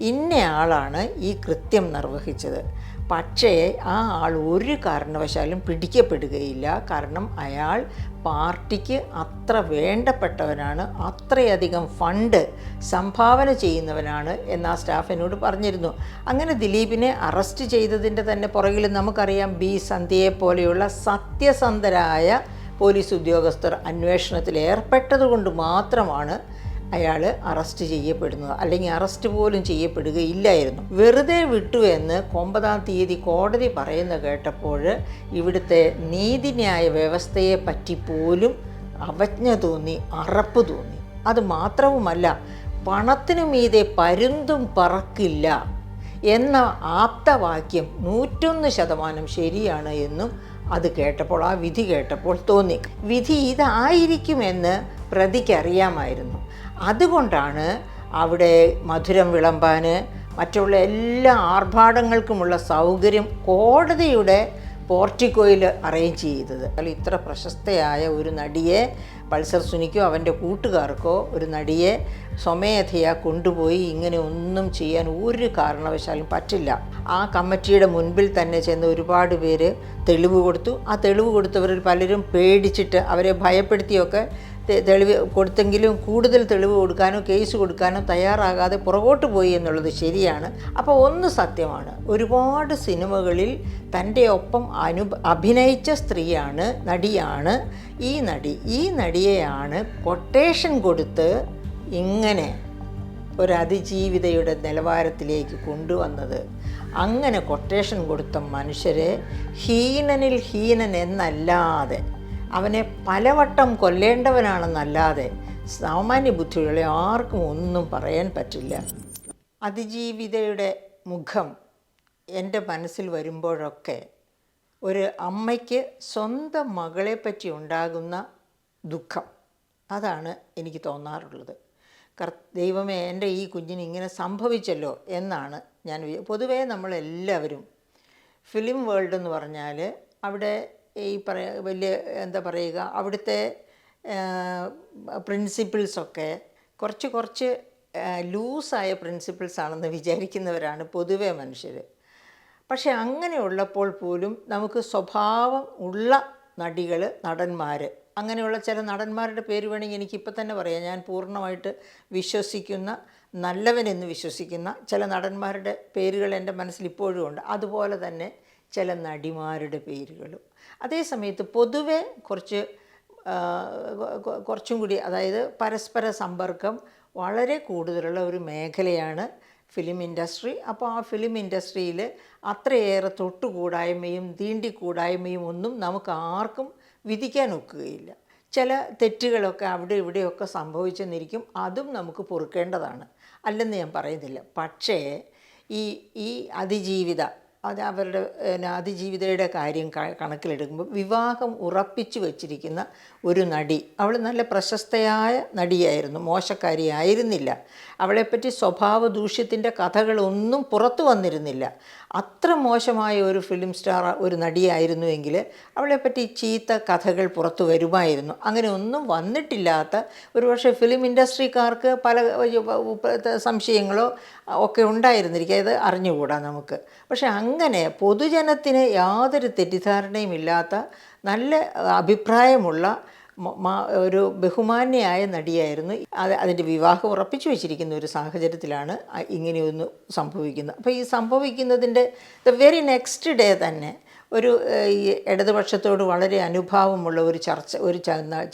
ഇന്നയാളാണ് ഈ കൃത്യം നിർവഹിച്ചത്. പക്ഷേ ആ ആൾ ഒരു കാരണവശാലും പിടിക്കപ്പെടുകയില്ല. കാരണം അയാൾ പാർട്ടിക്ക് അത്ര വേണ്ടപ്പെട്ടവനാണ് അത്രയധികം ഫണ്ട് സംഭാവന ചെയ്യുന്നവനാണ് എന്ന് ആ സ്റ്റാഫിനോട് പറഞ്ഞിരുന്നു. അങ്ങനെ ദിലീപിനെ അറസ്റ്റ് ചെയ്തതിന്റെ തന്നെ പുറകിൽ നമുക്കറിയാം ബി. സന്ധ്യയെ പോലെയുള്ള സത്യസന്ധരായ പോലീസ് ഉദ്യോഗസ്ഥർ അന്വേഷണത്തിൽ ഏർപ്പെട്ടതുകൊണ്ട് മാത്രമാണ് അയാൾ അറസ്റ്റ് ചെയ്യപ്പെടുന്നത് അല്ലെങ്കിൽ അറസ്റ്റ് പോലും ചെയ്യപ്പെടുകയില്ലായിരുന്നു. വെറുതെ വിട്ടു എന്ന് ഒമ്പതാം തീയതി കോടതി പറയുന്ന കേട്ടപ്പോൾ ഇവിടുത്തെ നീതിന്യായ വ്യവസ്ഥയെ പറ്റി പോലും അവജ്ഞ തോന്നി അറപ്പ് തോന്നി. അത് മാത്രവുമല്ല പണത്തിനു മീതെ പരുന്തും പറക്കില്ല എന്ന ആപ്തവാക്യം നൂറ്റൊന്ന് ശതമാനം ശരിയാണ് എന്നും അത് കേട്ടപ്പോൾ ആ വിധി കേട്ടപ്പോൾ തോന്നി. വിധി ഇതായിരിക്കുമെന്ന് പ്രതിക്കറിയാമായിരുന്നു അതുകൊണ്ടാണ് അവിടെ മധുരം വിളമ്പാൻ മറ്റുള്ള എല്ലാ ആർഭാടങ്ങൾക്കുമുള്ള സൗകര്യം കോടതിയുടെ പോർട്ടിക്കോയിൽ അറേഞ്ച് ചെയ്തത്. അല്ല ഇത്ര പ്രശസ്തയായ ഒരു നടിയെ പൾസർ സുനിക്കോ അവന്റെ കൂട്ടുകാർക്കോ ഒരു നടിയെ സ്വമേധയാ കൊണ്ടുപോയി ഇങ്ങനെ ഒന്നും ചെയ്യാൻ ഒരു കാരണവശാലും പറ്റില്ല. ആ കമ്മിറ്റിയുടെ മുൻപിൽ തന്നെ ചെന്ന് ഒരുപാട് പേര് തെളിവ് കൊടുത്തു. ആ തെളിവ് കൊടുത്തവരിൽ പലരും പേടിച്ചിട്ട് അവരെ ഭയപ്പെടുത്തിയൊക്കെ തെളിവ് കൊടുത്തെങ്കിലും കൂടുതൽ തെളിവ് കൊടുക്കാനോ കേസ് കൊടുക്കാനോ തയ്യാറാകാതെ പുറകോട്ട് പോയി എന്നുള്ളത് ശരിയാണ്. അപ്പോൾ ഒന്ന് സത്യമാണ്. ഒരുപാട് സിനിമകളിൽ തന്റെ ഒപ്പം അനു അഭിനയിച്ച സ്ത്രീയാണ് നടിയാണ്. ഈ നടി ഈ നടിയെയാണ് കൊട്ടേഷൻ കൊടുത്ത് ഇങ്ങനെ ഒരു അതിജീവിതയുടെ നിലവാരത്തിലേക്ക് കൊണ്ടുവന്നത്. അങ്ങനെ കൊട്ടേഷൻ കൊടുത്ത മനുഷ്യരെ ഹീനനിൽ ഹീനൻ എന്നല്ലാതെ അവനെ പലവട്ടം കൊല്ലേണ്ടവനാണെന്നല്ലാതെ സാമാന്യ ബുദ്ധികളെ ആർക്കും ഒന്നും പറയാൻ പറ്റില്ല. അതിജീവിതയുടെ മുഖം എന്റെ മനസ്സിൽ വരുമ്പോഴൊക്കെ ഒരു അമ്മയ്ക്ക് സ്വന്തം മകളെപ്പറ്റി ഉണ്ടാകുന്ന ദുഃഖം. അതാണ് എനിക്ക് തോന്നാറുള്ളത്. കർ ദൈവമേ എന്റെ ഈ കുഞ്ഞിന് ഇങ്ങനെ സംഭവിച്ചല്ലോ എന്നാണ് ഞാൻ പൊതുവേ നമ്മളെല്ലാവരും ഫിലിം വേൾഡ് എന്ന് പറഞ്ഞാൽ അവിടെ ഈ പറയ വലിയ എന്താ പറയുക അവിടുത്തെ പ്രിൻസിപ്പിൾസൊക്കെ കുറച്ച് കുറച്ച് ലൂസായ പ്രിൻസിപ്പിൾസ് ആണെന്ന് വിചാരിക്കുന്നവരാണ് പൊതുവെ മനുഷ്യർ പക്ഷേ അങ്ങനെയുള്ളപ്പോൾ പോലും നമുക്ക് സ്വഭാവം ഉള്ള നടികൾ നടന്മാർ അങ്ങനെയുള്ള ചില നടന്മാരുടെ പേര് വേണമെങ്കിൽ എനിക്കിപ്പോൾ തന്നെ പറയാം. ഞാൻ പൂർണമായിട്ട് വിശ്വസിക്കുന്ന നല്ലവനെന്ന് വിശ്വസിക്കുന്ന ചില നടന്മാരുടെ പേരുകൾ എന്റെ മനസ്സിൽ ഇപ്പോഴും ഉണ്ട്. അതുപോലെ തന്നെ ചില നടിമാരുടെ പേരുകളും. അതേസമയത്ത് പൊതുവെ കുറച്ച് കുറച്ചും കൂടി അതായത് പരസ്പര സമ്പർക്കം വളരെ കൂടുതലുള്ള ഒരു മേഖലയാണ് ഫിലിം ഇൻഡസ്ട്രി. അപ്പോൾ ആ ഫിലിം ഇൻഡസ്ട്രിയിൽ അത്രയേറെ തൊട്ടുകൂടായ്മയും തീണ്ടിക്കൂടായ്മയും ഒന്നും നമുക്ക് ആർക്കും വിധിക്കാൻ ഒക്കുകയില്ല. ചില തെറ്റുകളൊക്കെ അവിടെ ഇവിടെയൊക്കെ സംഭവിച്ചെന്നിരിക്കും. അതും നമുക്ക് പൊറുക്കേണ്ടതാണ്. അല്ലെന്ന് ഞാൻ പറയുന്നില്ല. പക്ഷേ ഈ ഈ അതിജീവിത അത് അവരുടെ അതിജീവിതയുടെ കാര്യം കണക്കിലെടുക്കുമ്പോൾ വിവാഹം ഉറപ്പിച്ചു വച്ചിരിക്കുന്ന ഒരു നടി. അവൾ നല്ല പ്രശസ്തയായ നടിയായിരുന്നു മോശക്കാരി ആയിരുന്നില്ല അവളെപ്പറ്റി സ്വഭാവ ദൂഷ്യത്തിന്റെ കഥകളൊന്നും പുറത്തു വന്നിരുന്നില്ല. അത്ര മോശമായ ഒരു ഫിലിം സ്റ്റാർ ഒരു നടിയായിരുന്നുവെങ്കിൽ അവളെപ്പറ്റി ചീത്ത കഥകൾ പുറത്തു വരുമായിരുന്നു. അങ്ങനെ ഒന്നും വന്നിട്ടില്ലാത്ത ഒരുപക്ഷെ ഫിലിം ഇൻഡസ്ട്രിക്കാർക്ക് പല സംശയങ്ങളോ ഒക്കെ ഉണ്ടായിരുന്നിരിക്കും. അത് അറിഞ്ഞുകൂടാ നമുക്ക്. പക്ഷെ അങ്ങനെ പൊതുജനത്തിന് യാതൊരു തെറ്റിദ്ധാരണയും ഇല്ലാത്ത നല്ല അഭിപ്രായമുള്ള ഒരു ബഹുമാന്യയായ നടിയായിരുന്നു. അത് അതിന്റെ വിവാഹം ഉറപ്പിച്ചു വെച്ചിരിക്കുന്ന ഒരു സാഹചര്യത്തിലാണ് ഇങ്ങനെയൊന്ന് സംഭവിക്കുന്നത്. അപ്പോൾ ഈ സംഭവിക്കുന്നതിന്റെ ദ വെരി നെക്സ്റ്റ് ഡേ തന്നെ ഒരു ഈ ഇടതുപക്ഷത്തോട് വളരെ അനുഭാവമുള്ള ഒരു ചർച്ച ഒരു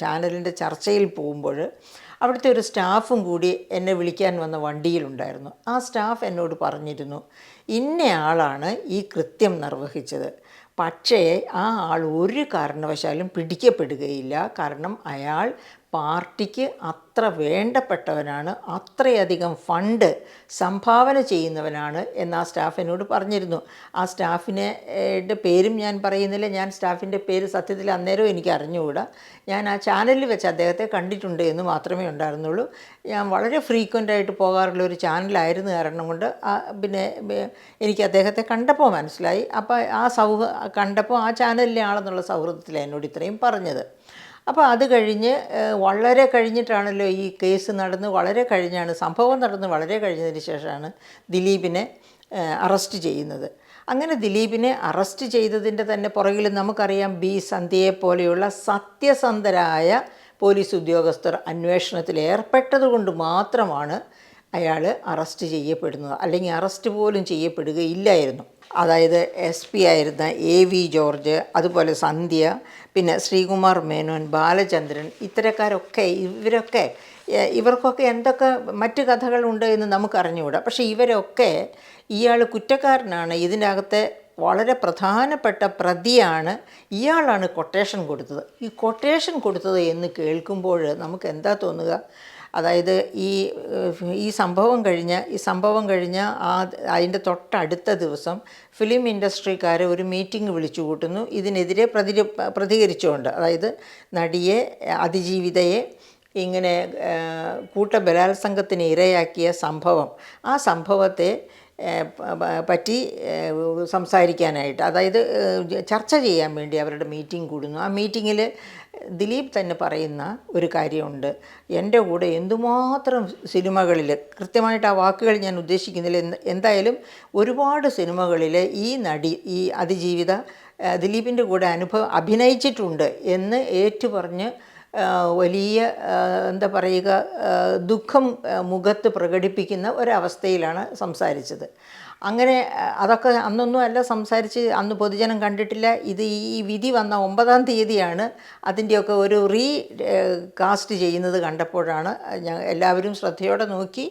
ചാനലിന്റെ ചർച്ചയിൽ പോകുമ്പോൾ അവിടുത്തെ ഒരു സ്റ്റാഫും കൂടി എന്നെ വിളിക്കാൻ വന്ന വണ്ടിയിലുണ്ടായിരുന്നു. ആ സ്റ്റാഫ് എന്നോട് പറഞ്ഞിരുന്നു ഇന്നയാളാണ് ഈ കൃത്യം നിർവഹിച്ചത്. പക്ഷേ ആ ആൾ ഒരു കാരണവശാലും പിടിക്കപ്പെടുകയില്ല. കാരണം അയാൾ പാർട്ടിക്ക് അത്ര വേണ്ടപ്പെട്ടവനാണ് അത്രയധികം ഫണ്ട് സംഭാവന ചെയ്യുന്നവനാണ് എന്ന് ആ സ്റ്റാഫിനോട് പറഞ്ഞിരുന്നു. ആ സ്റ്റാഫിനെ പേരും ഞാൻ പറയുന്നില്ല. ഞാൻ സ്റ്റാഫിന്റെ പേര് സത്യത്തിൽ അന്നേരം എനിക്ക് അറിഞ്ഞുകൂടാ. ഞാൻ ആ ചാനലിൽ വെച്ച് അദ്ദേഹത്തെ കണ്ടിട്ടുണ്ട് എന്ന് മാത്രമേ ഉണ്ടായിരുന്നുള്ളൂ. ഞാൻ വളരെ ഫ്രീക്വന്റ് ആയിട്ട് പോകാറുള്ള ഒരു ചാനലായിരുന്നു കാരണം കൊണ്ട് പിന്നെ എനിക്ക് അദ്ദേഹത്തെ കണ്ടപ്പോൾ മനസ്സിലായി. അപ്പോൾ ആ സൗഹ കണ്ടപ്പോൾ ആ ചാനലിലെ ആളെന്നുള്ള സൗഹൃദത്തിലാണ് എന്നോട് ഇത്രയും പറഞ്ഞത്. അപ്പോൾ അത് കഴിഞ്ഞ് വളരെ കഴിഞ്ഞിട്ടാണല്ലോ ഈ കേസ് നടന്ന് വളരെ കഴിഞ്ഞാണ് സംഭവം നടന്ന് വളരെ കഴിഞ്ഞതിന് ശേഷമാണ് ദിലീപിനെ അറസ്റ്റ് ചെയ്യുന്നത്. അങ്ങനെ ദിലീപിനെ അറസ്റ്റ് ചെയ്തതിന്റെ തന്നെ പുറകിൽ നമുക്കറിയാം ബി സന്ധ്യയെ പോലെയുള്ള സത്യസന്ധരായ പോലീസ് ഉദ്യോഗസ്ഥർ അന്വേഷണത്തിൽ ഏർപ്പെട്ടതുകൊണ്ട് മാത്രമാണ് അയാൾ അറസ്റ്റ് ചെയ്യപ്പെടുന്നത്. അല്ലെങ്കിൽ അറസ്റ്റ് പോലും ചെയ്യപ്പെടുകയില്ലായിരുന്നു. അതായത് എസ് പി ആയിരുന്ന എ വി ജോർജ് അതുപോലെ സന്ധ്യ പിന്നെ ശ്രീകുമാർ മേനോൻ ബാലചന്ദ്രൻ ഇത്തരക്കാരൊക്കെ ഇവരൊക്കെ ഇവർക്കൊക്കെ എന്തൊക്കെ മറ്റ് കഥകളുണ്ട് എന്ന് നമുക്കറിഞ്ഞുകൂടാ. പക്ഷേ ഇവരൊക്കെ ഇയാൾ കുറ്റക്കാരനാണ്. ഇതിനകത്തെ വളരെ പ്രധാനപ്പെട്ട പ്രതിയാണ് ഇയാളാണ് കൊട്ടേഷൻ കൊടുത്തത്. ഈ കൊട്ടേഷൻ കൊടുത്തത് എന്ന് കേൾക്കുമ്പോൾ നമുക്ക് എന്താ തോന്നുക? അതായത് ഈ ഈ സംഭവം കഴിഞ്ഞ് ഈ സംഭവം കഴിഞ്ഞ് ആ അതിന്റെ തൊട്ടടുത്ത ദിവസം ഫിലിം ഇൻഡസ്ട്രിക്കാർ ഒരു മീറ്റിംഗ് വിളിച്ചു കൂട്ടുന്നു ഇതിനെതിരെ പ്രതി പ്രതികരിച്ചുകൊണ്ട് അതായത് നടിയെ അതിജീവിതയെ ഇങ്ങനെ കൂട്ട ബലാത്സംഗത്തിന് ഇരയാക്കിയ സംഭവം. ആ സംഭവത്തെ പറ്റി സംസാരിക്കാനായിട്ട് അതായത് ചർച്ച ചെയ്യാൻ വേണ്ടി അവരുടെ മീറ്റിംഗ് കൂടുന്നു. ആ മീറ്റിങ്ങിൽ ദിലീപ് തന്നെ പറയുന്ന ഒരു കാര്യമുണ്ട്. എന്റെ കൂടെ എന്തുമാത്രം സിനിമകളിൽ കൃത്യമായിട്ട് ആ വാക്കുകൾ ഞാൻ ഉദ്ദേശിക്കുന്നില്ല. എന്ത് എന്തായാലും ഒരുപാട് സിനിമകളിൽ ഈ നടി ഈ അതിജീവിത ദിലീപിന്റെ കൂടെ അനുഭവം അഭിനയിച്ചിട്ടുണ്ട് എന്ന് ഏറ്റുപറഞ്ഞ് വലിയ എന്താ പറയുക ദുഃഖം മുഖത്ത് പ്രകടിപ്പിക്കുന്ന ഒരവസ്ഥയിലാണ് സംസാരിച്ചത്. അങ്ങനെ അതൊക്കെ അന്നൊന്നും അല്ല സംസാരിച്ച് അന്ന് പൊതുജനം കണ്ടിട്ടില്ല. ഇത് ഈ വിധി വന്ന ഒമ്പതാം തീയതിയാണ് അതിന്റെയൊക്കെ ഒരു റീ കാസ്റ്റ് ചെയ്യുന്നത് കണ്ടപ്പോഴാണ് എല്ലാവരും ശ്രദ്ധയോടെ നോക്കി.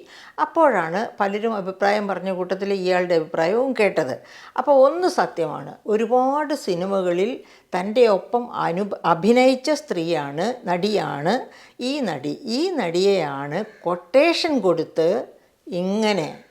അപ്പോഴാണ് പലരും അഭിപ്രായം പറഞ്ഞ കൂട്ടത്തിൽ ഇയാളുടെ അഭിപ്രായവും കേട്ടത്. അപ്പോൾ ഒന്ന് സത്യമാണ് ഒരുപാട് സിനിമകളിൽ തന്റെ ഒപ്പം അനു അഭിനയിച്ച സ്ത്രീയാണ് നടിയാണ്. ഈ നടി ഈ നടിയെയാണ് കൊട്ടേഷൻ കൊടുത്ത് ഇങ്ങനെ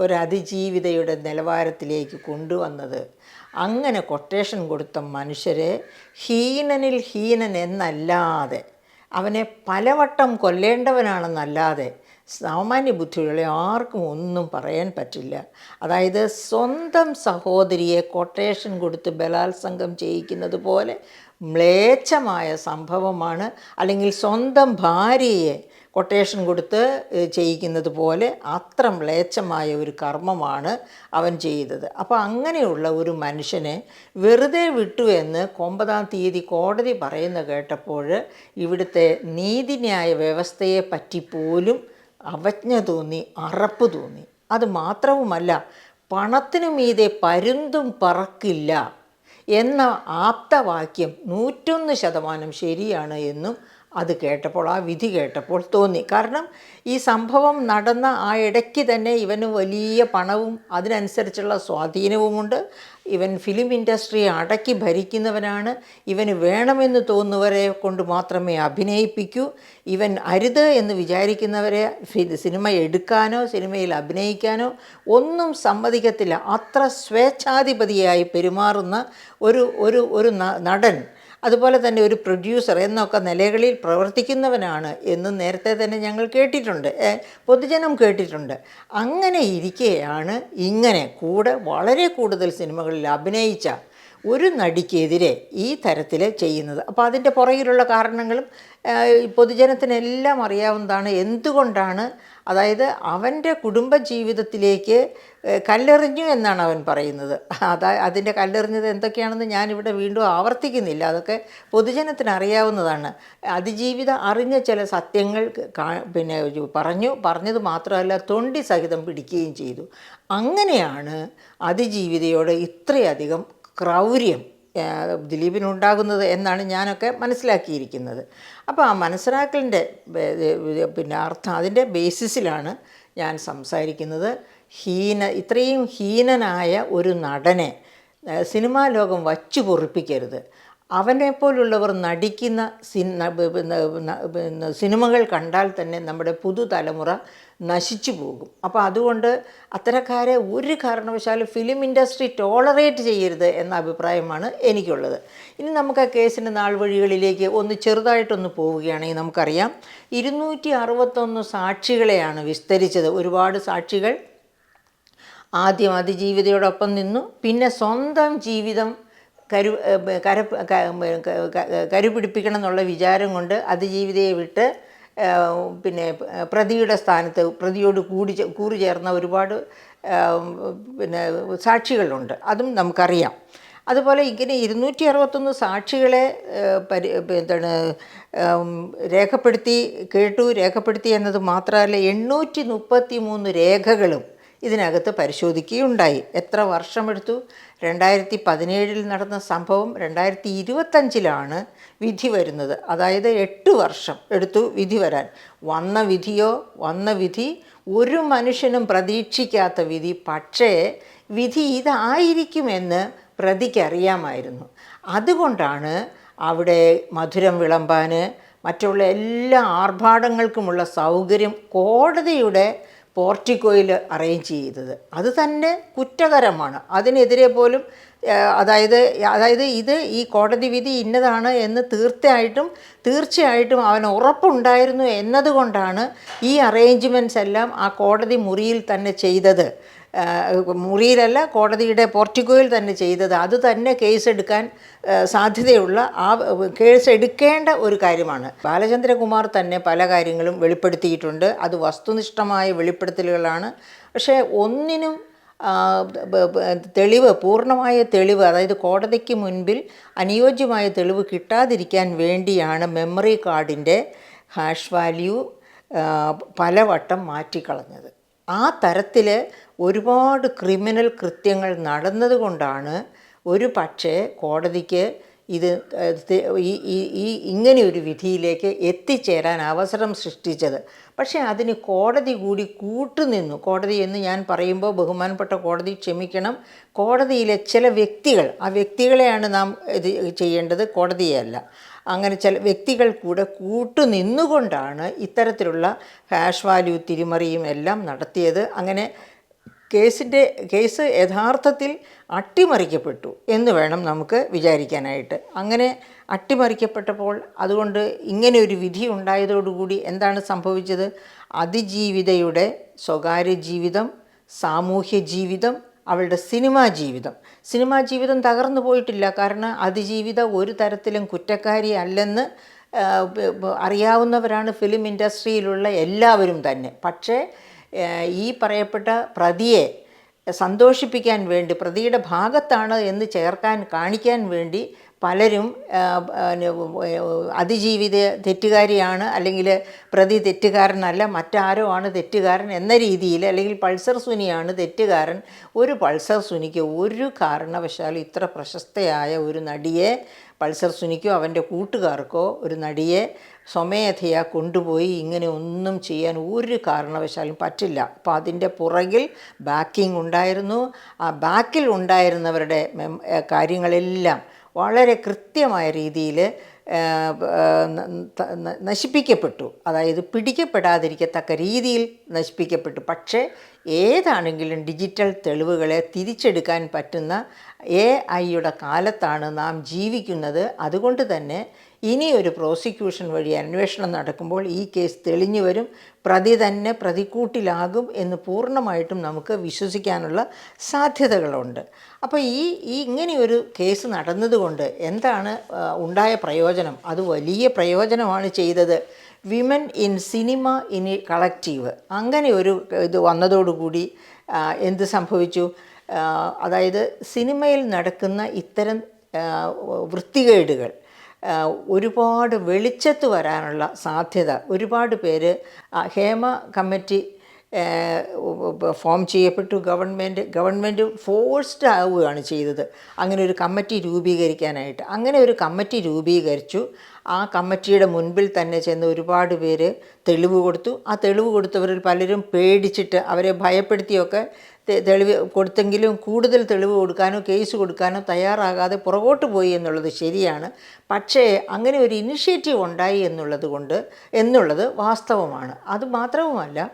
ഒരു അതിജീവിതയുടെ നിലവാരത്തിലേക്ക് കൊണ്ടുവന്നത്. അങ്ങനെ കൊട്ടേഷൻ കൊടുത്ത മനുഷ്യരെ ഹീനനിൽ ഹീനൻ എന്നല്ലാതെ അവനെ പലവട്ടം കൊല്ലേണ്ടവനാണെന്നല്ലാതെ സാമാന്യ ബുദ്ധിയുള്ള ആർക്കും ഒന്നും പറയാൻ പറ്റില്ല. അതായത് സ്വന്തം സഹോദരിയെ കൊട്ടേഷൻ കൊടുത്ത് ബലാത്സംഗം ചെയ്യിക്കുന്നത് പോലെ മ്ലേച്ഛമായ സംഭവമാണ്. അല്ലെങ്കിൽ സ്വന്തം ഭാര്യയെ കൊട്ടേഷൻ കൊടുത്ത് ചെയ്യിക്കുന്നത് പോലെ അത്ര മ്ലേച്ഛമായ ഒരു കർമ്മമാണ് അവൻ ചെയ്തത്. അപ്പോൾ അങ്ങനെയുള്ള ഒരു മനുഷ്യനെ വെറുതെ വിട്ടു എന്ന് ഒമ്പതാം തീയതി കോടതി പറയുന്ന കേട്ടപ്പോൾ ഇവിടുത്തെ നീതിന്യായ വ്യവസ്ഥയെ പറ്റി പോലും അവജ്ഞ തോന്നി അറപ്പ് തോന്നി. അത് മാത്രവുമല്ല പണത്തിനു മീതെ പരുന്തും പറക്കില്ല എന്ന ആപ്തവാക്യം നൂറ്റൊന്ന് ശതമാനം ശരിയാണ് എന്നും അത് കേട്ടപ്പോൾ ആ വിധി കേട്ടപ്പോൾ തോന്നി. കാരണം ഈ സംഭവം നടന്ന ആ ഇടയ്ക്ക് തന്നെ ഇവന് വലിയ പണവും അതിനനുസരിച്ചുള്ള സ്വാധീനവുമുണ്ട്. ഇവൻ ഫിലിം ഇൻഡസ്ട്രി അടക്കി ഭരിക്കുന്നവനാണ്. ഇവന് വേണമെന്ന് തോന്നുന്നവരെ കൊണ്ട് മാത്രമേ അഭിനയിപ്പിക്കൂ. ഇവൻ അരുത് എന്ന് വിചാരിക്കുന്നവരെ സിനിമ എടുക്കാനോ സിനിമയിൽ അഭിനയിക്കാനോ ഒന്നും സമ്മതിക്കത്തില്ല. അത്ര സ്വേച്ഛാധിപതിയായി പെരുമാറുന്ന ഒരു ഒരു ഒരു നടൻ അതുപോലെ തന്നെ ഒരു പ്രൊഡ്യൂസർ എന്നൊക്കെ നിലകളിൽ പ്രവർത്തിക്കുന്നവനാണ് എന്ന് നേരത്തെ തന്നെ ഞങ്ങൾ കേട്ടിട്ടുണ്ട്. പൊതുജനം കേട്ടിട്ടുണ്ട്. അങ്ങനെ ഇരിക്കെയാണ് ഇങ്ങനെ കൂടെ വളരെ കൂടുതൽ സിനിമകളിൽ അഭിനയിച്ച ഒരു നടിക്കെതിരെ ഈ തരത്തിൽ ചെയ്യുന്നത്. അപ്പോൾ അതിന്റെ പുറകിലുള്ള കാരണങ്ങളും പൊതുജനത്തിനെല്ലാം അറിയാവുന്നതാണ് എന്തുകൊണ്ടാണ് അതായത് അവന്റെ കുടുംബജീവിതത്തിലേക്ക് ജീവിതത്തിലേക്ക് കല്ലെറിഞ്ഞു എന്നാണ് അവൻ പറയുന്നത്. അതാ അതിന്റെ കല്ലെറിഞ്ഞത് എന്തൊക്കെയാണെന്ന് ഞാനിവിടെ വീണ്ടും ആവർത്തിക്കുന്നില്ല. അതൊക്കെ പൊതുജനത്തിന് അറിയാവുന്നതാണ്. അതിജീവിത അറിഞ്ഞ ചില സത്യങ്ങൾ പിന്നെ പറഞ്ഞു പറഞ്ഞത് മാത്രമല്ല തൊണ്ടി സഹിതം പിടിക്കുകയും ചെയ്തു. അങ്ങനെയാണ് അതിജീവിതയോട് ഇത്രയധികം ക്രൗര്യം ദിലീപിനുണ്ടാകുന്നത് എന്നാണ് ഞാനൊക്കെ മനസ്സിലാക്കിയിരിക്കുന്നത്. അപ്പോൾ ആ മനസ്സിലാക്കലിന്റെ പിന്നെ അർത്ഥം അതിന്റെ ബേസിസിലാണ് ഞാൻ സംസാരിക്കുന്നത്. ഹീന ഇത്രയും ഹീനനായ ഒരു നടനെ സിനിമാ ലോകം വച്ചു പൊറിപ്പിക്കരുത് അവനെപ്പോലുള്ളവർ നടിക്കുന്ന സിനിമകൾ കണ്ടാൽ തന്നെ നമ്മുടെ പുതുതലമുറ നശിച്ചു പോകും. അപ്പോൾ അതുകൊണ്ട് അത്തരക്കാരെ ഒരു കാരണവശാലും ഫിലിം ഇൻഡസ്ട്രി ടോളറേറ്റ് ചെയ്യരുത് എന്ന അഭിപ്രായമാണ് എനിക്കുള്ളത്. ഇനി നമുക്ക് ആ കേസിന്റെ നാൾ വഴികളിലേക്ക് ഒന്ന് ചെറുതായിട്ടൊന്ന് പോവുകയാണെങ്കിൽ നമുക്കറിയാം. ഇരുന്നൂറ്റി അറുപത്തൊന്ന് സാക്ഷികളെയാണ് വിസ്തരിച്ചത്. ഒരുപാട് സാക്ഷികൾ ആദ്യം അതിജീവിതയോടൊപ്പം നിന്നു. പിന്നെ സ്വന്തം ജീവിതം കരു കര കരുപിടിപ്പിക്കണം എന്നുള്ള വിചാരം കൊണ്ട് അതിജീവിതയെ വിട്ട് പിന്നെ പ്രതിയുടെ സ്ഥാനത്ത് പ്രതിയോട് കൂടി കൂറു ചേർന്ന ഒരുപാട് പിന്നെ സാക്ഷികളുണ്ട്. അതും നമുക്കറിയാം. അതുപോലെ ഇങ്ങനെ ഇരുന്നൂറ്റി അറുപത്തൊന്ന് സാക്ഷികളെ പരി എന്താണ് രേഖപ്പെടുത്തി കേട്ടു രേഖപ്പെടുത്തി എന്നത് മാത്രമല്ല എണ്ണൂറ്റി മുപ്പത്തി മൂന്ന് രേഖകളും ഇതിനകത്ത് പരിശോധിക്കുകയുണ്ടായി. എത്ര വർഷമെടുത്തു? രണ്ടായിരത്തി പതിനേഴിൽ നടന്ന സംഭവം രണ്ടായിരത്തി ഇരുപത്തഞ്ചിലാണ് വിധി വരുന്നത്. അതായത് എട്ട് വർഷം എടുത്തു വിധി വരാൻ. വന്ന വിധിയോ വന്ന വിധി ഒരു മനുഷ്യനും പ്രതീക്ഷിക്കാത്ത വിധി. പക്ഷേ വിധി ഇതായിരിക്കുമെന്ന് പ്രതിക്കറിയാമായിരുന്നു അതുകൊണ്ടാണ് അവിടെ മധുരം വിളമ്പാൻ മറ്റുള്ള എല്ലാ ആർഭാടങ്ങൾക്കുമുള്ള സൗകര്യം കോടതിയുടെ പോർട്ടിക്കോയിൽ അറേഞ്ച് ചെയ്തത്. അത് തന്നെ കുറ്റകരമാണ്. അതിനെതിരെ പോലും അതായത് അതായത് ഇത് ഈ കോടതി വിധി ഇന്നതാണ് എന്ന് തീർച്ചയായിട്ടും തീർച്ചയായിട്ടും അവൻ ഉറപ്പുണ്ടായിരുന്നു എന്നതുകൊണ്ടാണ് ഈ അറേഞ്ച്മെന്റ്സ് എല്ലാം ആ കോടതി മുറിയിൽ തന്നെ ചെയ്തത്. മുറിയിലല്ല കോടതിയുടെ പോർട്ടിക്കോയിൽ തന്നെ ചെയ്തത്. അത് തന്നെ കേസ് എടുക്കാൻ സാധ്യതയുള്ള ആ കേസ് എടുക്കേണ്ട ഒരു കാര്യമാണ്. ബാലചന്ദ്രകുമാർ തന്നെ പല കാര്യങ്ങളും വെളിപ്പെടുത്തിയിട്ടുണ്ട്. അത് വസ്തുനിഷ്ഠമായ വെളിപ്പെടുത്തലുകളാണ്. പക്ഷേ ഒന്നിനും തെളിവ് പൂർണമായ തെളിവ് അതായത് കോടതിക്ക് മുൻപിൽ അനുയോജ്യമായ തെളിവ് കിട്ടാതിരിക്കാൻ വേണ്ടിയാണ് മെമ്മറി കാർഡിന്റെ ഹാഷ് വാല്യൂ പലവട്ടം മാറ്റിക്കളഞ്ഞത്. ആ തരത്തിൽ ഒരുപാട് ക്രിമിനൽ കൃത്യങ്ങൾ നടന്നതുകൊണ്ടാണ് ഒരു പക്ഷേ കോടതിക്ക് ഇത് ഈ ഈ ഇങ്ങനെ ഒരു വിധിയിലേക്ക് എത്തിച്ചേരാൻ അവസരം സൃഷ്ടിച്ചത്. പക്ഷേ അതിന് കോടതി കൂടി കൂട്ടുനിന്നു. കോടതി എന്ന് ഞാൻ പറയുമ്പോൾ ബഹുമാനപ്പെട്ട കോടതി ക്ഷമിക്കണം. കോടതിയിലെ ചില വ്യക്തികൾ ആ വ്യക്തികളെയാണ് നാം ഇത് ചെയ്യേണ്ടത് കോടതിയല്ല. അങ്ങനെ ചില വ്യക്തികൾ കൂടെ കൂട്ടുനിന്നുകൊണ്ടാണ് ഇത്തരത്തിലുള്ള ഹാഷ് വാല്യൂ തിരിമറിയും എല്ലാം നടത്തിയത്. അങ്ങനെ കേസിന്റെ കേസ് യഥാർത്ഥത്തിൽ അട്ടിമറിക്കപ്പെട്ടു എന്ന് വേണം നമുക്ക് വിചാരിക്കാനായിട്ട്. അങ്ങനെ അട്ടിമറിക്കപ്പെട്ടപ്പോൾ അതുകൊണ്ട് ഇങ്ങനെ ഒരു വിധി ഉണ്ടായതോടുകൂടി എന്താണ് സംഭവിച്ചത്? അതിജീവിതയുടെ സ്വകാര്യ ജീവിതം സാമൂഹ്യ ജീവിതം അവളുടെ സിനിമാ ജീവിതം. സിനിമാ ജീവിതം തകർന്നു പോയിട്ടില്ല. കാരണം അതിജീവിത ഒരു തരത്തിലും കുറ്റക്കാരി അല്ലെന്ന് അറിയാവുന്നവരാണ് ഫിലിം ഇൻഡസ്ട്രിയിലുള്ള എല്ലാവരും തന്നെ. പക്ഷേ ഈ പറയപ്പെട്ട പ്രതിയെ സന്തോഷിപ്പിക്കാൻ വേണ്ടി പ്രതിയുടെ ഭാഗത്താണ് എന്ന് ചേർക്കാൻ കാണിക്കാൻ വേണ്ടി പലരും അതിജീവിത തെറ്റുകാരിയാണ് അല്ലെങ്കിൽ പ്രതി തെറ്റുകാരനല്ല മറ്റാരോ ആണ് തെറ്റുകാരൻ എന്ന രീതിയിൽ അല്ലെങ്കിൽ പൾസർ സുനിയാണ് തെറ്റുകാരൻ. ഒരു പൾസർ സുനിക്ക് ഒരു കാരണവശാലും ഇത്ര പ്രശസ്തയായ ഒരു നടിയെ പൾസർ സുനിക്കോ അവന്റെ കൂട്ടുകാർക്കോ ഒരു നടിയെ സ്വമേധയാ കൊണ്ടുപോയി ഇങ്ങനെ ഒന്നും ചെയ്യാൻ ഒരു കാരണവശാലും പറ്റില്ല. അപ്പോൾ അതിന്റെ പുറകിൽ ബാക്കിംഗ് ഉണ്ടായിരുന്നു. ആ ബാക്കിൽ ഉണ്ടായിരുന്നവരുടെ കാര്യങ്ങളെല്ലാം വളരെ കൃത്യമായ രീതിയിൽ നശിപ്പിക്കപ്പെട്ടു. അതായത് പിടിക്കപ്പെടാതിരിക്കത്തക്ക രീതിയിൽ നശിപ്പിക്കപ്പെട്ടു. പക്ഷേ ഏതാണെങ്കിലും ഡിജിറ്റൽ തെളിവുകളെ തിരിച്ചെടുക്കാൻ പറ്റുന്ന എ ഐയുടെ കാലത്താണ് നാം ജീവിക്കുന്നത്. അതുകൊണ്ട് തന്നെ ഇനി ഒരു പ്രോസിക്യൂഷൻ വഴി അന്വേഷണം നടക്കുമ്പോൾ ഈ കേസ് തെളിഞ്ഞു വരും പ്രതി തന്നെ പ്രതിക്കൂട്ടിലാകും എന്ന് പൂർണമായിട്ടും നമുക്ക് വിശ്വസിക്കാനുള്ള സാധ്യതകളുണ്ട്. അപ്പോൾ ഈ ഈ ഇങ്ങനെയൊരു കേസ് നടന്നതുകൊണ്ട് എന്താണ് ഉണ്ടായ പ്രയോജനം? അത് വലിയ പ്രയോജനമാണ് ചെയ്തത്. Women in cinema in collective. അങ്ങനെ ഒരു ഇത് വന്നതോടുകൂടി എന്ത് സംഭവിച്ചു? അതായത് സിനിമയിൽ നടക്കുന്ന ഇത്തരം വൃത്തികേടുകൾ ഒരുപാട് വെളിച്ചത്ത് വരാനുള്ള സാധ്യത. ഒരുപാട് പേര് ഹേമ കമ്മിറ്റി ഫോം ചെയ്യപ്പെട്ടു. ഗവൺമെന്റ് ഗവൺമെന്റ് ഫോഴ്സ്ഡ് ആവുകയാണ് ചെയ്തത്. അങ്ങനെ ഒരു കമ്മിറ്റി രൂപീകരിക്കാനായിട്ട്. അങ്ങനെ ഒരു കമ്മിറ്റി രൂപീകരിച്ചു. ആ കമ്മിറ്റിയുടെ മുൻപിൽ തന്നെ ചെന്ന് ഒരുപാട് പേര് തെളിവ് കൊടുത്തു. ആ തെളിവ് കൊടുത്തവരിൽ പലരും പേടിച്ചിട്ട് അവരെ ഭയപ്പെടുത്തിയൊക്കെ തെളിവ് കൊടുത്തെങ്കിലും കൂടുതൽ തെളിവ് കൊടുക്കാനോ കേസ് കൊടുക്കാനോ തയ്യാറാകാതെ പുറകോട്ട് പോയി എന്നുള്ളത് ശരിയാണ്. പക്ഷേ അങ്ങനെ ഒരു ഇനിഷ്യേറ്റീവ് ഉണ്ടായി എന്നുള്ളത് കൊണ്ട് എന്നുള്ളത് വാസ്തവമാണ്. അത് മാത്രവുമല്ല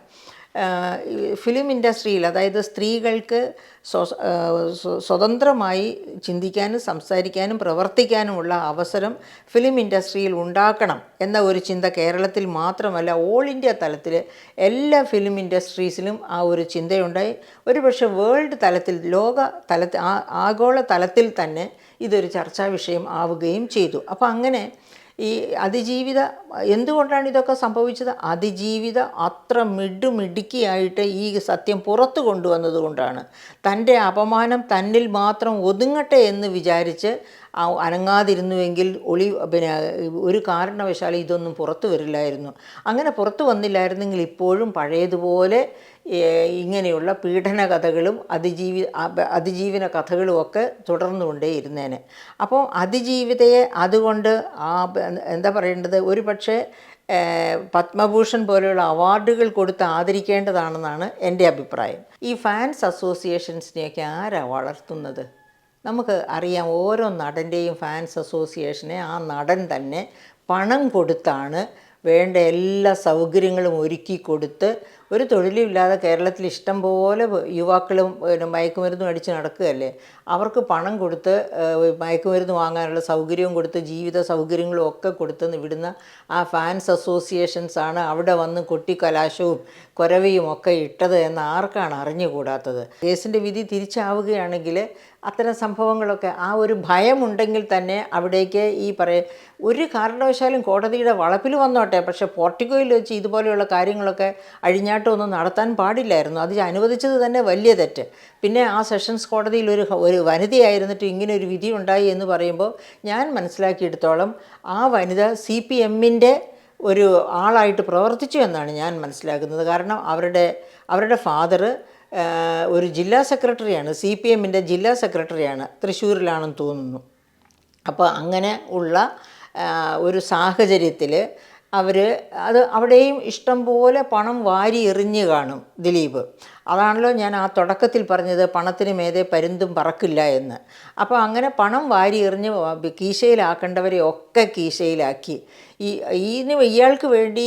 ഫിലിം ഇൻഡസ്ട്രിയിൽ അതായത് സ്ത്രീകൾക്ക് സ്വ- സ്വതന്ത്രമായി ചിന്തിക്കാനും സംസാരിക്കാനും പ്രവർത്തിക്കാനുമുള്ള അവസരം ഫിലിം ഇൻഡസ്ട്രിയിൽ ഉണ്ടാക്കണം എന്ന ഒരു ചിന്ത കേരളത്തിൽ മാത്രമല്ല ഓൾ ഇന്ത്യ തലത്തിൽ എല്ലാ ഫിലിം ഇൻഡസ്ട്രീസിലും ആ ഒരു ചിന്തയുണ്ടായി. ഒരുപക്ഷെ വേൾഡ് തലത്തിൽ ലോക തലത്തിൽ ആഗോള തലത്തിൽ തന്നെ ഇതൊരു ചർച്ചാ വിഷയം ആവുകയും ചെയ്തു. അപ്പോൾ അങ്ങനെ ഈ അതിജീവിത എന്തുകൊണ്ടാണ് ഇതൊക്കെ സംഭവിച്ചത്? അതിജീവിത അത്ര മിടുമിടുക്കിയായിട്ട് ഈ സത്യം പുറത്തു കൊണ്ടുവന്നതുകൊണ്ടാണ്. തന്റെ അപമാനം തന്നിൽ മാത്രം ഒതുങ്ങട്ടെ എന്ന് വിചാരിച്ച് അനങ്ങാതിരുന്നുവെങ്കിൽ ഒളി പിന്നെ ഒരു കാരണവശാലും ഇതൊന്നും പുറത്തു വരില്ലായിരുന്നു. അങ്ങനെ പുറത്തു വന്നില്ലായിരുന്നെങ്കിൽ ഇപ്പോഴും പഴയതുപോലെ ഇങ്ങനെയുള്ള പീഡന കഥകളും അതിജീവി അതിജീവന കഥകളും ഒക്കെ തുടർന്നുകൊണ്ടേ ഇരുന്നേനെ. അപ്പോൾ അതിജീവിതയെ അതുകൊണ്ട് ആ എന്താ പറയേണ്ടത്? ഒരു പക്ഷേ പത്മഭൂഷൺ പോലെയുള്ള അവാർഡുകൾ കൊടുത്ത് ആദരിക്കേണ്ടതാണെന്നാണ് എന്റെ അഭിപ്രായം. ഈ ഫാൻസ് അസോസിയേഷൻസിനെയൊക്കെ ആരാ വളർത്തുന്നത്? നമുക്ക് അറിയാം ഓരോ നടന്റെയും ഫാൻസ് അസോസിയേഷനെ ആ നടൻ തന്നെ പണം കൊടുത്താണ് വേണ്ട എല്ലാ സൗകര്യങ്ങളും ഒരുക്കി കൊടുത്ത് ഒരു തൊഴിലുമില്ലാതെ കേരളത്തിൽ ഇഷ്ടം പോലെ യുവാക്കളും പിന്നെ മയക്കുമരുന്നും അടിച്ച് നടക്കുകയല്ലേ? അവർക്ക് പണം കൊടുത്ത് മയക്കുമരുന്ന് വാങ്ങാനുള്ള സൗകര്യവും കൊടുത്ത് ജീവിത സൗകര്യങ്ങളും ഒക്കെ കൊടുത്ത് വിടുന്ന ആ ഫാൻസ് അസോസിയേഷൻസ് ആണ് അവിടെ വന്ന് കൊട്ടി കലാശവും കുരവയും ഒക്കെ ഇട്ടത് എന്ന് ആർക്കാണ് അറിഞ്ഞുകൂടാത്തത്? കേസിന്റെ വിധി തിരിച്ചാവുകയാണെങ്കിൽ അത്തരം സംഭവങ്ങളൊക്കെ ആ ഒരു ഭയമുണ്ടെങ്കിൽ തന്നെ അവിടേക്ക് ഈ പറയ ഒരു കാരണവശാലും കോടതിയുടെ വളപ്പിൽ വന്നോട്ടെ. പക്ഷേ പോർട്ടിക്കോയിൽ വെച്ച് ഇതുപോലെയുള്ള കാര്യങ്ങളൊക്കെ അഴിഞ്ഞാട്ടമൊന്നും നടത്താൻ പാടില്ലായിരുന്നു. അത് അനുവദിച്ചത് തന്നെ വലിയ തെറ്റ്. പിന്നെ ആ സെഷൻസ് കോടതിയിൽ ഒരു ഒരു വനിതയായിരുന്നിട്ട് ഇങ്ങനെ ഒരു വിധി ഉണ്ടായി എന്ന് പറയുമ്പോൾ ഞാൻ മനസ്സിലാക്കിയെടുത്തോളം ആ വനിത സി പി എമ്മിന്റെ ഒരു ആളായിട്ട് പ്രവർത്തിച്ചു എന്നാണ് ഞാൻ മനസ്സിലാക്കുന്നത്. കാരണം അവരുടെ അവരുടെ ഫാദർ ഒരു ജില്ലാ സെക്രട്ടറിയാണ്. സി പി എമ്മിന്റെ ജില്ലാ സെക്രട്ടറിയാണ്. തൃശ്ശൂരിലാണെന്ന് തോന്നുന്നു. അപ്പോൾ അങ്ങനെ ഉള്ള ഒരു സാഹചര്യത്തിൽ അവർ അത് അവിടെയും ഇഷ്ടം പോലെ പണം വാരി എറിഞ്ഞ് കാണും ദിലീപ്. അതാണല്ലോ ഞാൻ ആ തുടക്കത്തിൽ പറഞ്ഞത് പണത്തിന് മേതെ പരുന്തും പറക്കില്ല എന്ന്. അപ്പോൾ അങ്ങനെ പണം വാരി എറിഞ്ഞ് കീശയിലാക്കേണ്ടവരെ ഒക്കെ കീശയിലാക്കി. ഈ ഇതിന് ഇയാൾക്ക് വേണ്ടി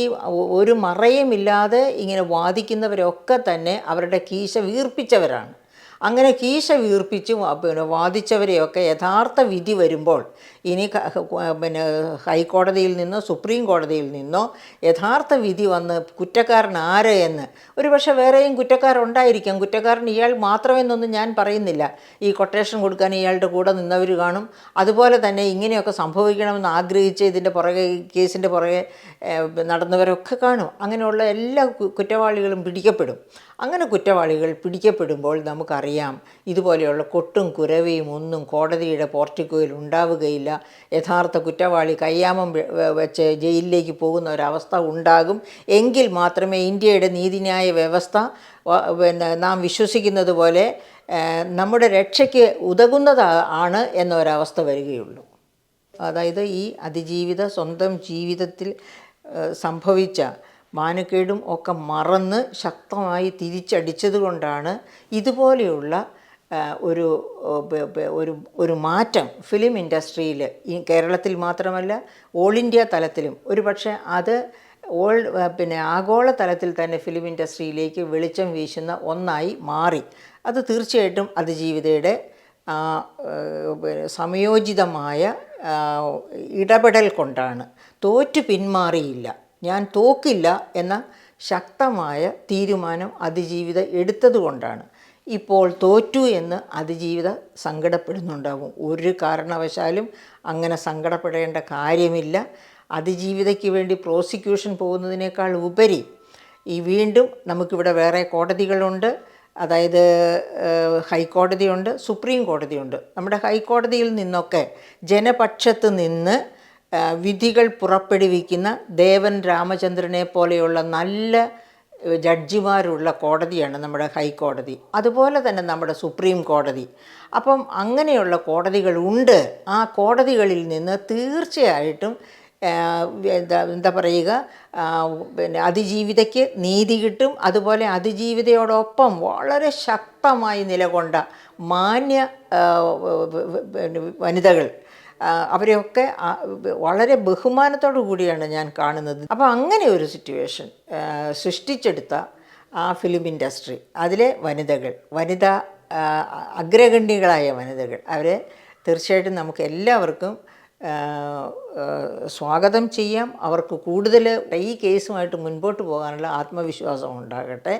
ഒരു മറയുമില്ലാതെ ഇങ്ങനെ വാദിക്കുന്നവരൊക്കെ തന്നെ അവരുടെ കീശ വീർപ്പിച്ചവരാണ്. അങ്ങനെ കീശ വീർപ്പിച്ചും പിന്നെ വാദിച്ചവരെയൊക്കെ യഥാർത്ഥ വിധി വരുമ്പോൾ ഇനി പിന്നെ ഹൈക്കോടതിയിൽ നിന്നോ സുപ്രീം കോടതിയിൽ നിന്നോ യഥാർത്ഥ വിധി വന്ന് കുറ്റക്കാരൻ ആര് എന്ന്. ഒരു പക്ഷേ വേറെയും കുറ്റക്കാരുണ്ടായിരിക്കാം കുറ്റക്കാരൻ ഇയാൾ മാത്രമെന്നൊന്നും ഞാൻ പറയുന്നില്ല. ഈ കൊട്ടേഷൻ കൊടുക്കാൻ ഇയാളുടെ കൂടെ നിന്നവർ കാണും. അതുപോലെ തന്നെ ഇങ്ങനെയൊക്കെ സംഭവിക്കണമെന്ന് ആഗ്രഹിച്ച് ഇതിന്റെ പുറകെ കേസിന്റെ പുറകെ നടന്നവരൊക്കെ കാണും. അങ്ങനെയുള്ള എല്ലാ കുറ്റവാളികളും പിടിക്കപ്പെടും. അങ്ങനെ കുറ്റവാളികൾ പിടിക്കപ്പെടുമ്പോൾ നമുക്കറിയാം ഇതുപോലെയുള്ള കൊട്ടും കുരവയും ഒന്നും കോടതിയുടെ പോർട്ടിക്കോയിൽ ഉണ്ടാവുകയില്ല. യഥാർത്ഥ കുറ്റവാളി കയ്യാമം വെച്ച് ജയിലിലേക്ക് പോകുന്ന ഒരവസ്ഥ ഉണ്ടാകും. എങ്കിൽ മാത്രമേ ഇന്ത്യയുടെ നീതിന്യായ വ്യവസ്ഥ പിന്നെ നാം വിശ്വസിക്കുന്നത് പോലെ നമ്മുടെ രക്ഷയ്ക്ക് ഉതകുന്നതാ ആണ് എന്നൊരവസ്ഥ വരികയുള്ളൂ. അതായത് ഈ അതിജീവിത സ്വന്തം ജീവിതത്തിൽ സംഭവിച്ച മാനക്കേടും ഒക്കെ മറന്ന് ശക്തമായി തിരിച്ചടിച്ചത് കൊണ്ടാണ് ഇതുപോലെയുള്ള ഒരു ഒരു ഒരു മാറ്റം ഫിലിം ഇൻഡസ്ട്രിയിൽ ഈ കേരളത്തിൽ മാത്രമല്ല ഓൾ ഇന്ത്യ തലത്തിലും. ഒരു പക്ഷേ അത് ഓൾ പിന്നെ ആഗോള തലത്തിൽ തന്നെ ഫിലിം ഇൻഡസ്ട്രിയിലേക്ക് വെളിച്ചം വീശുന്ന ഒന്നായി മാറി. അത് തീർച്ചയായിട്ടും അതിജീവിതയുടെ സമയോചിതമായ ഇടപെടൽ കൊണ്ടാണ്. തോറ്റു പിന്മാറിയില്ല. ഞാൻ തോക്കില്ല എന്ന ശക്തമായ തീരുമാനം അതിജീവിത എടുത്തതുകൊണ്ടാണ്. ഇപ്പോൾ തോറ്റു എന്ന് അതിജീവിത സങ്കടപ്പെടുന്നുണ്ടാവും ഒരു കാരണവശാലും അങ്ങനെ സങ്കടപ്പെടേണ്ട കാര്യമില്ല. അതിജീവിതയ്ക്ക് വേണ്ടി പ്രോസിക്യൂഷൻ പോകുന്നതിനേക്കാൾ ഉപരി ഈ വീണ്ടും നമുക്കിവിടെ വേറെ കോടതികളുണ്ട്. അതായത് ഹൈക്കോടതിയുണ്ട് സുപ്രീം കോടതിയുണ്ട്. നമ്മുടെ ഹൈക്കോടതിയിൽ നിന്നൊക്കെ ജനപക്ഷത്ത് നിന്ന് വിധികൾ പുറപ്പെടുവിക്കുന്ന ദേവൻ രാമചന്ദ്രനെ പോലെയുള്ള നല്ല ജഡ്ജിമാരുള്ള കോടതിയാണ് നമ്മുടെ ഹൈക്കോടതി. അതുപോലെ തന്നെ നമ്മുടെ സുപ്രീം കോടതി. അപ്പം അങ്ങനെയുള്ള കോടതികളുണ്ട്. ആ കോടതികളിൽ നിന്ന് തീർച്ചയായിട്ടും എന്താ എന്താ പറയുക പിന്നെ അതിജീവിതയ്ക്ക് നീതി കിട്ടും. അതുപോലെ അതിജീവിതയോടൊപ്പം വളരെ ശക്തമായി നിലകൊണ്ട മാന്യ വനിതകൾ അവരെയൊക്കെ വളരെ ബഹുമാനത്തോടു കൂടിയാണ് ഞാൻ കാണുന്നത്. അപ്പോൾ അങ്ങനെ ഒരു സിറ്റുവേഷൻ സൃഷ്ടിച്ചെടുത്ത ആ ഫിലിം ഇൻഡസ്ട്രി അതിലെ വനിതകൾ വനിത അഗ്രഗണ്യകളായ വനിതകൾ അവരെ തീർച്ചയായിട്ടും നമുക്ക് എല്ലാവർക്കും സ്വാഗതം ചെയ്യാം. അവർക്ക് കൂടുതൽ ഈ കേസുമായിട്ട് മുൻപോട്ട് പോകാനുള്ള ആത്മവിശ്വാസം ഉണ്ടാകട്ടെ.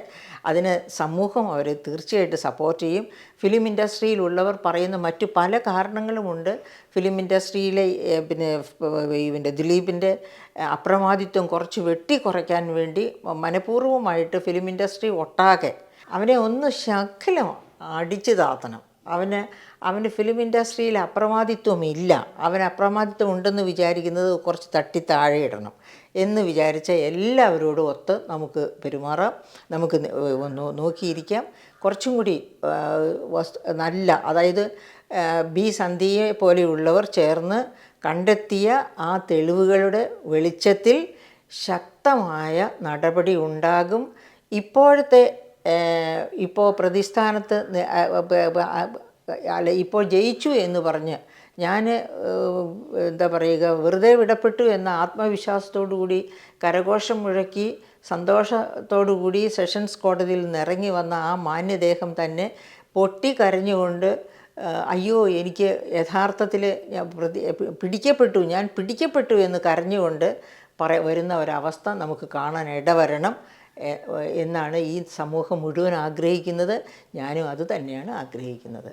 അതിന് സമൂഹം അവരെ തീർച്ചയായിട്ടും സപ്പോർട്ട് ചെയ്യും. ഫിലിം ഇൻഡസ്ട്രിയിലുള്ളവർ പറയുന്ന മറ്റു പല കാരണങ്ങളുമുണ്ട് ഫിലിം ഇൻഡസ്ട്രിയിലെ പിന്നെ ഇവന്റെ ദിലീപിന്റെ അപ്രമാദിത്വം കുറച്ച് വെട്ടി കുറയ്ക്കാൻ വേണ്ടി മനഃപൂർവമായിട്ട് ഫിലിം ഇൻഡസ്ട്രി ഒട്ടാകെ അവനെ ഒന്ന് ശകലം അടിച്ചു താത്തണം. അവന് അവന് ഫിലിം ഇൻഡസ്ട്രിയിൽ അപ്രമാദിത്വം ഇല്ല. അവൻ അപ്രമാദിത്വം ഉണ്ടെന്ന് വിചാരിക്കുന്നത് കുറച്ച് തട്ടി താഴെ ഇടണം എന്ന് വിചാരിച്ച എല്ലാവരോടും ഒത്ത് നമുക്ക് പെരുമാറാം. നമുക്ക് നോക്കിയിരിക്കാം. കുറച്ചും കൂടി നല്ല അതായത് ബി സന്ധ്യയെ പോലെയുള്ളവർ ചേർന്ന് കണ്ടെത്തിയ ആ തെളിവുകളുടെ വെളിച്ചത്തിൽ ശക്തമായ നടപടി ഉണ്ടാകും. ഇപ്പോഴത്തെ ഇപ്പോൾ പ്രതിസ്ഥാനത്ത് അല്ല ഇപ്പോൾ ജയിച്ചു എന്ന് പറഞ്ഞ് ഞാൻ എന്താ പറയുക വെറുതെ വിടപ്പെട്ടു എന്ന ആത്മവിശ്വാസത്തോടു കൂടി കരഘോഷം മുഴക്കി സന്തോഷത്തോടു കൂടി സെഷൻസ് കോടതിയിൽ നിന്ന് ഇറങ്ങി വന്ന ആ മാന്യദേഹം തന്നെ പൊട്ടി കരഞ്ഞുകൊണ്ട് അയ്യോ എനിക്ക് യഥാർത്ഥത്തിൽ ഞാൻ പ്രതി പിടിക്കപ്പെട്ടു ഞാൻ പിടിക്കപ്പെട്ടു എന്ന് കരഞ്ഞുകൊണ്ട് പറ വരുന്ന ഒരവസ്ഥ നമുക്ക് കാണാൻ ഇടവരണം എന്നാണ് ഈ സമൂഹം മുഴുവൻ ആഗ്രഹിക്കുന്നത്. ഞാനും അത് തന്നെയാണ് ആഗ്രഹിക്കുന്നത്.